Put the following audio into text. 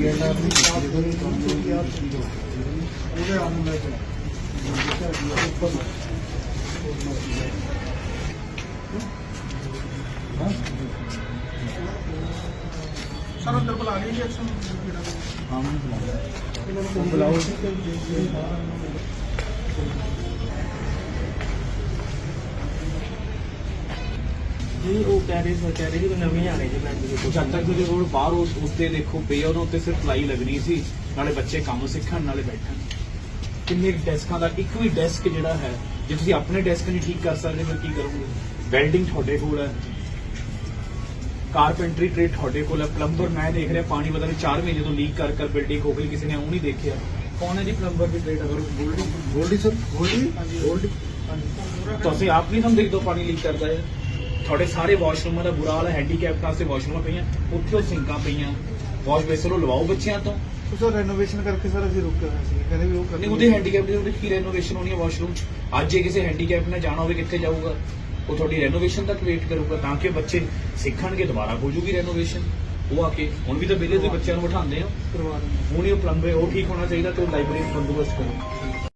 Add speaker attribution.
Speaker 1: ਡੀਐਨਆਰ ਦੀ ਜਦੋਂ ਵੀ ਕੰਮ ਹੋ ਗਿਆ ਉਹਦੇ ਆਉਣ ਲੈ ਕੇ ਉੱਪਰ ਹਾਂ
Speaker 2: ਸਰ, ਅੰਦਰ ਬੁਲਾ ਲਈ ਜੀ ਐਕਸ਼ਨ ਜਿਹੜਾ
Speaker 1: ਹਾਂ ਮੈਨੂੰ ਬੁਲਾਓ ਬੁਲਾਓ।
Speaker 3: ਜੀ ਉਹ ਕਹਿ ਰਹੇ ਸੀ ਕਹਿ ਰਹੇ ਸੀ ਕਿ ਨਵੀਂ ਆ ਰਹੀ ਜੀ ਮੈਂ ਜੀ
Speaker 4: ਜਦ ਤੱਕ ਜਿਹੜੇ ਉਹ ਬਾਹਰ ਉਸ ਉੱਤੇ ਦੇਖੋ ਪਏ ਆ, ਉਹਨਾਂ ਉੱਤੇ ਸਿਰਫ ਪਲਾਈ ਲੱਗਣੀ ਸੀ ਨਾਲੇ ਬੱਚੇ ਕੰਮ ਸਿੱਖਣ ਨਾਲੇ ਬੈਠਣ। ਕਿੰਨੇ ਡੈਸਕਾਂ ਦਾ ਇੱਕ ਵੀ ਡੈਸਕ ਜਿਹੜਾ ਹੈ ਜੇ ਤੁਸੀਂ ਆਪਣੇ ਡੈਸਕ ਨਹੀਂ ਠੀਕ ਕਰ ਸਕਦੇ ਫਿਰ ਕੀ ਕਰੋਗੇ? ਵੈਲਡਿੰਗ ਤੁਹਾਡੇ ਕੋਲ ਹੈ। ਕਾਰਪੈਂਟਰੀ ਟ੍ਰੇਡ ਤੁਹਾਡੇ ਕੋਲ ਹੈ। ਪਲੰਬਰ ਮੈਂ ਦੇਖ ਰਿਹਾ ਪਾਣੀ ਪਤਾ ਨਹੀਂ 4 ਮਹੀਨੇ ਤੋਂ ਲੀਕ ਕਰ ਕਰ ਬਿਲਡਿੰਗ ਹੋ ਗਈ ਕਿਸੇ ਨੇ ਉਹ ਨਹੀਂ ਦੇਖਿਆ। ਕੌਣ ਹੈ ਜੀ ਪਲੰਬਰ ਦੀ ਟ੍ਰੇਡ ਅਗਰ ਗੋਲਡੀ
Speaker 1: ਗੋਲਡੀ ਸਰ ਗੋਲਡੀ ਗੋਲਡੀ
Speaker 4: ਤੁਸੀਂ ਆਪ ਨਹੀਂ ਸਮਝਦੇ ਜਦੋਂ ਪਾਣੀ ਲੀਕ ਕਰਦਾ ਹੈ। ਤੁਹਾਡੇ ਸਾਰੇ ਵਾਸ਼ਰੂਮਾਂ ਦਾ ਬੁਰਾ ਹਾਲ ਹੈਂਡੀਕੈਪ ਵਾਸਤੇ ਵਾਸ਼ਰੂਮਾਂ ਪਈਆਂ ਉੱਥੇ ਉਹ ਸਿੰਕਾਂ ਪਈਆਂ। ਵਾਸ਼ ਬੇਸਨ ਉਹ ਲਵਾਓ ਬੱਚਿਆਂ ਤੋਂ।
Speaker 1: ਸਰ ਰੈਨੋਵੇਸ਼ਨ ਕਰਕੇ ਸਰ ਅਸੀਂ ਰੁਕੇ ਹੋਏ ਸੀ ਕਹਿੰਦੇ ਵੀ ਉਹ ਕਰਨੀ
Speaker 4: ਨਹੀਂ ਉਹਦੇ ਹੈਂਡੀਕੈਪ ਦੇ ਉਹਦੇ ਕੀ ਰੈਨੋਵੇਸ਼ਨ ਹੋਣੀ ਹੈ ਵਾਸ਼ਰੂਮ ਅੱਜ ਜੇ ਕਿਸੇ ਹੈਂਡੀਕੈਪ ਨੇ ਜਾਣਾ ਹੋਵੇ ਕਿੱਥੇ ਜਾਊਗਾ? ਉਹ ਤੁਹਾਡੀ ਰੈਨੋਵੇਸ਼ਨ ਤੱਕ ਵੇਟ ਕਰੂਗਾ ਤਾਂ ਕਿ ਬੱਚੇ ਸਿੱਖਣਗੇ ਦੁਬਾਰਾ ਹੋ ਜੂਗੀ ਰੈਨੋਵੇਸ਼ਨ ਉਹ ਆ ਕੇ ਹੁਣ ਵੀ ਤਾਂ ਵਿਲੇ ਦੇ ਬੱਚਿਆਂ ਨੂੰ ਬਿਠਾਉਂਦੇ ਆ।
Speaker 1: ਕਰਵਾ ਦਿੰਦੇ
Speaker 4: ਹੁਣ ਹੀ ਉਹ ਪਲੰਬਰ ਉਹ ਠੀਕ ਹੋਣਾ ਚਾਹੀਦਾ ਤੇ ਉਹ ਲਾਇਬ੍ਰੇਰੀ ਬੰਦੋਬਸਤ ਕਰੋ।